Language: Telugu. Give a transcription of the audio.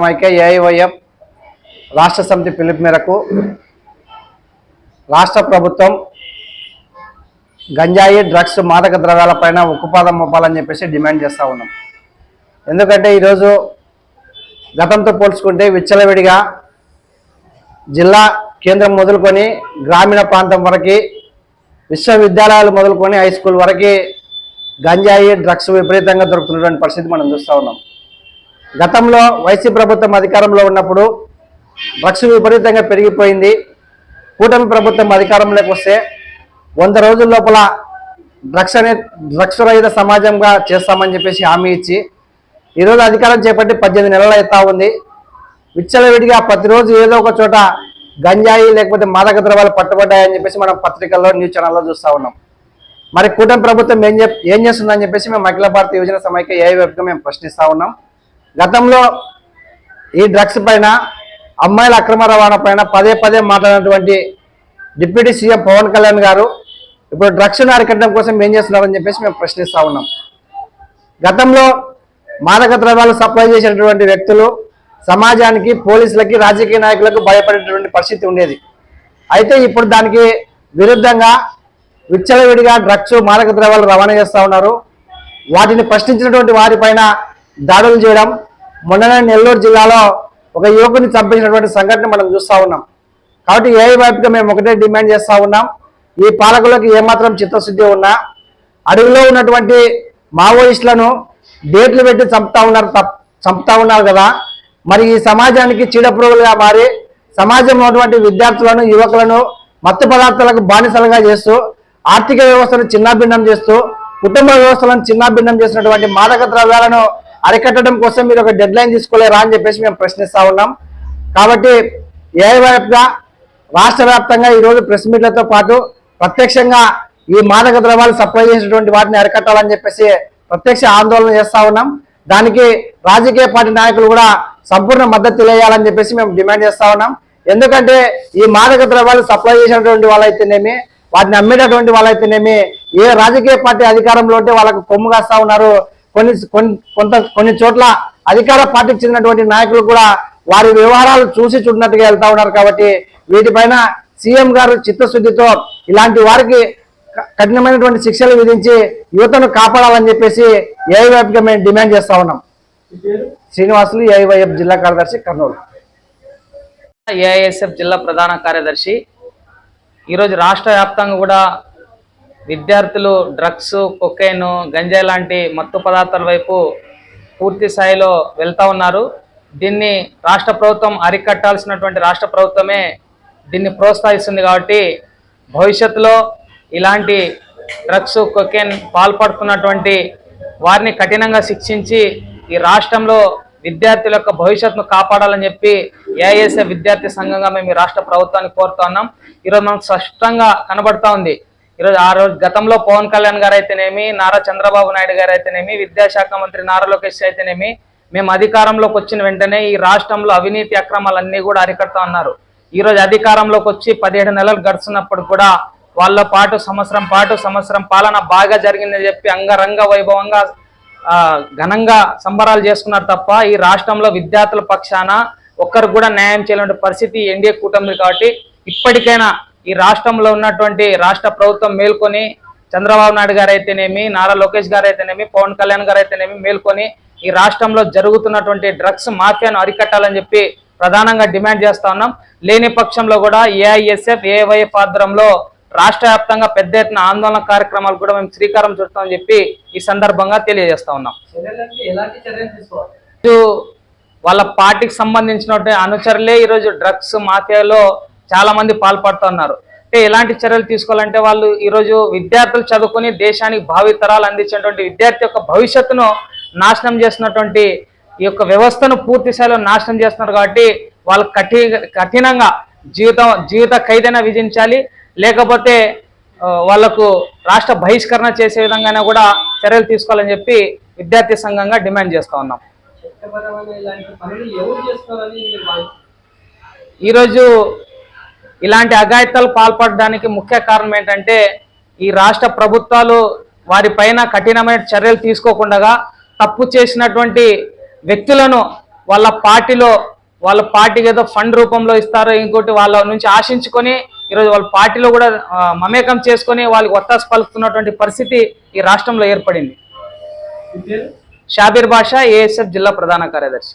సమైక్య ఏఐవైఎఫ్ రాష్ట్ర సమితి పిలుపు మేరకు రాష్ట్ర ప్రభుత్వం గంజాయి డ్రగ్స్ మాదక ద్రవ్యాలపైన ఉక్కుపాదం మోపాలని చెప్పేసి డిమాండ్ చేస్తూ ఉన్నాం. ఎందుకంటే ఈరోజు గతంతో పోల్చుకుంటే విచ్చలవిడిగా జిల్లా కేంద్రం మొదలుకొని గ్రామీణ ప్రాంతం వరకు విశ్వవిద్యాలయాలు మొదలుకొని హై స్కూల్ వరకు గంజాయి డ్రగ్స్ విపరీతంగా దొరుకుతున్నటువంటి పరిస్థితి మనం చూస్తూ ఉన్నాం. గతంలో వైసీపీ ప్రభుత్వం అధికారంలో ఉన్నప్పుడు డ్రగ్స్ విపరీతంగా పెరిగిపోయింది. కూటమి ప్రభుత్వం అధికారంలోకి వస్తే వంద రోజుల లోపల డ్రగ్స్ అనే డ్రగ్స్ రహిత సమాజంగా చేస్తామని చెప్పేసి హామీ ఇచ్చి ఈరోజు అధికారం చేపట్టి పద్దెనిమిది నెలలు అవుతా ఉంది. విచ్చలవిడిగా ప్రతిరోజు ఏదో ఒక చోట గంజాయి లేకపోతే మాదక ద్రవాలు పట్టుబడ్డాయని చెప్పేసి మనం పత్రికల్లో న్యూస్ ఛానల్లో చూస్తూ ఉన్నాం. మరి కూటమి ప్రభుత్వం ఏం చెప్ ఏం చేస్తుందని చెప్పేసి మేము అఖిల భారత యువజన సమైక్య ఏ వైపుగా మేము ప్రశ్నిస్తూ ఉన్నాం. గతంలో ఈ డ్రగ్స్ పైన అమ్మాయిల అక్రమ రవాణా పైన పదే పదే మాట్లాడినటువంటి డిప్యూటీ సీఎం పవన్ కళ్యాణ్ గారు ఇప్పుడు డ్రగ్స్ అరికట్టడం కోసం ఏం చేస్తున్నారని చెప్పేసి మేము ప్రశ్నిస్తూ ఉన్నాం. గతంలో మాదక ద్రవ్యాలు సప్లై చేసినటువంటి వ్యక్తులు సమాజానికి పోలీసులకి రాజకీయ నాయకులకు భయపడేటువంటి పరిస్థితి ఉండేది. అయితే ఇప్పుడు దానికి విరుద్ధంగా విచ్చలవిడిగా డ్రగ్స్ మాదక ద్రవ్యాలు రవాణా చేస్తూ ఉన్నారు. వాటిని ప్రశ్నించినటువంటి వారిపైన దాడులు చేయడం. మొన్ననే నెల్లూరు జిల్లాలో ఒక యువకుని చంపించినటువంటి సంఘటన మనం చూస్తూ ఉన్నాం. కాబట్టి ఏ వైపుగా మేము ఒకటే డిమాండ్ చేస్తూ ఉన్నాం. ఈ పాలకులకు ఏమాత్రం చిత్తశుద్ధి ఉన్నా అడవిలో ఉన్నటువంటి మావోయిస్టులను డేట్లు పెట్టి చంపుతా ఉన్నారు తప్- చంపుతా ఉన్నారు కదా. మరి ఈ సమాజానికి చీడపురుగులుగా మారి సమాజంలో ఉన్నటువంటి విద్యార్థులను యువకులను మత్తు పదార్థాలకు బానిసలుగా చేస్తూ ఆర్థిక వ్యవస్థను చిన్నాభిన్నం చేస్తూ కుటుంబ వ్యవస్థలను చిన్నాభిన్నం చేసినటువంటి మాదక ద్రవ్యాలను అరికట్టడం కోసం మీరు ఒక డెడ్ లైన్ తీసుకోలేరా అని చెప్పేసి మేము ప్రశ్నిస్తా ఉన్నాం. కాబట్టి ఏవైపుగా రాష్ట్ర వ్యాప్తంగా ఈరోజు ప్రెస్ మీట్లతో పాటు ప్రత్యక్షంగా ఈ మాదక ద్రవ్యాలు సప్లై చేసినటువంటి వాటిని అరికట్టాలని చెప్పేసి ప్రత్యక్ష ఆందోళన చేస్తా ఉన్నాం. దానికి రాజకీయ పార్టీ నాయకులు కూడా సంపూర్ణ మద్దతు తెలియాలని చెప్పేసి మేము డిమాండ్ చేస్తా ఉన్నాం. ఎందుకంటే ఈ మాదక ద్రవ్యాలు సప్లై చేసినటువంటి వాళ్ళైతేనేమి వాటిని అమ్మేటటువంటి వాళ్ళైతేనేమి ఏ రాజకీయ పార్టీ అధికారంలో ఉంటే వాళ్ళకు కొమ్ము కాస్తా ఉన్నారు. కొన్ని కొంత కొన్ని చోట్ల అధికార పార్టీకి చెందినటువంటి నాయకులు కూడా వారి వ్యవహారాలు చూసి చూడనట్టుగా వెళ్తా ఉన్నారు కాబట్టి వీటిపైన సీఎం గారు చిత్తశుద్ధితో ఇలాంటి వారికి కఠినమైనటువంటి శిక్షలు విధించి యువతను కాపాడాలని చెప్పేసి ఏఐవైపుగా మేము డిమాండ్ చేస్తా ఉన్నాం. శ్రీనివాసులు ఏఐవైఎఫ్ జిల్లా కార్యదర్శి కర్నూలు. ఏఐఎస్ఎఫ్ జిల్లా ప్రధాన కార్యదర్శి. ఈరోజు రాష్ట్ర వ్యాప్తంగా కూడా విద్యార్థులు డ్రగ్స్ కొకైన్ గంజాయి లాంటి మత్తు పదార్థాల వైపు పూర్తి స్థాయిలో వెళ్తా ఉన్నారు. దీన్ని రాష్ట్ర ప్రభుత్వం అరికట్టాల్సినటువంటి రాష్ట్ర ప్రభుత్వమే దీన్ని ప్రోత్సహిస్తుంది కాబట్టి భవిష్యత్తులో ఇలాంటి డ్రగ్స్ కొకెన్ పాల్పడుతున్నటువంటి వారిని కఠినంగా శిక్షించి ఈ రాష్ట్రంలో విద్యార్థుల యొక్క భవిష్యత్తును కాపాడాలని చెప్పి ఏఐఎస్ఏ విద్యార్థి సంఘంగా మేము ఈ రాష్ట్ర ప్రభుత్వాన్ని కోరుతా ఉన్నాం. ఈరోజు మనకు స్పష్టంగా కనబడతా ఉంది. ఈరోజు ఆ రోజు గతంలో పవన్ కళ్యాణ్ గారు అయితేనేమి నారా చంద్రబాబు నాయుడు గారు అయితేనేమి విద్యాశాఖ మంత్రి నారా లోకేష్ అయితేనేమి మేము అధికారంలోకి వచ్చిన వెంటనే ఈ రాష్ట్రంలో అవినీతి అక్రమాలన్నీ కూడా అరికడతా ఉన్నారు. ఈరోజు అధికారంలోకి వచ్చి పదిహేడు నెలలు గడుస్తున్నప్పుడు కూడా వాళ్ళ పాటు సంవత్సరం పాటు సంవత్సరం పాలన బాగా జరిగిందని చెప్పి అంగరంగ వైభవంగా ఘనంగా సంబరాలు చేసుకున్నారు తప్ప ఈ రాష్ట్రంలో విద్యార్థుల పక్షాన ఒక్కరికి కూడా న్యాయం చేయలేని పరిస్థితి ఎన్డీఏ కూటమి కాబట్టి ఇప్పటికైనా ఈ రాష్ట్రంలో ఉన్నటువంటి రాష్ట్ర ప్రభుత్వం మేల్కొని చంద్రబాబు నాయుడు గారు అయితేనేమి నారా లోకేష్ గారు అయితేనేమి పవన్ కళ్యాణ్ గారు అయితేనేమి మేల్కొని ఈ రాష్ట్రంలో జరుగుతున్నటువంటి డ్రగ్స్ మాఫియాను అరికట్టాలని చెప్పి ప్రధానంగా డిమాండ్ చేస్తా ఉన్నాం. లేని పక్షంలో కూడా ఏఐఎస్ఎఫ్ ఏవైఎఫ్ ఆధ్వర్యంలో రాష్ట్ర వ్యాప్తంగా పెద్ద ఎత్తున ఆందోళన కార్యక్రమాలు కూడా మేము శ్రీకారం చుడతామని చెప్పి ఈ సందర్భంగా తెలియజేస్తా ఉన్నాం. వాళ్ళ పార్టీకి సంబంధించినటువంటి అనుచరులే ఈరోజు డ్రగ్స్ మాఫియాలో చాలా మంది పాల్పడుతున్నారు అంటే ఎలాంటి చర్యలు తీసుకోవాలంటే వాళ్ళు ఈరోజు విద్యార్థులు చదువుకొని దేశానికి భావి తరాలు అందించేటువంటి విద్యార్థి యొక్క భవిష్యత్తును నాశనం చేసినటువంటి ఈ యొక్క వ్యవస్థను పూర్తి స్థాయిలో నాశనం చేస్తున్నారు కాబట్టి వాళ్ళు కఠి కఠినంగా జీవితం జీవిత ఖైదైనా విధించాలి. లేకపోతే వాళ్ళకు రాష్ట్ర బహిష్కరణ చేసే విధంగానే కూడా చర్యలు తీసుకోవాలని చెప్పి విద్యార్థి సంఘంగా డిమాండ్ చేస్తా ఉన్నాం? ఈరోజు ఇలాంటి అఘాయిత్యాలు పాల్పడడానికి ముఖ్య కారణం ఏంటంటే ఈ రాష్ట్ర ప్రభుత్వాలు వారిపైన కఠినమైన చర్యలు తీసుకోకుండా తప్పు చేసినటువంటి వ్యక్తులను వాళ్ళ పార్టీలో వాళ్ళ పార్టీకి ఏదో ఫండ్ రూపంలో ఇస్తారో ఇంకోటి వాళ్ళ నుంచి ఆశించుకొని ఈరోజు వాళ్ళ పార్టీలో కూడా మమేకం చేసుకొని వాళ్ళకి ఒత్తాసు పలుకుతున్నటువంటి పరిస్థితి ఈ రాష్ట్రంలో ఏర్పడింది. షాబీర్ బాషా ఏఎస్ఎఫ్ జిల్లా ప్రధాన కార్యదర్శి.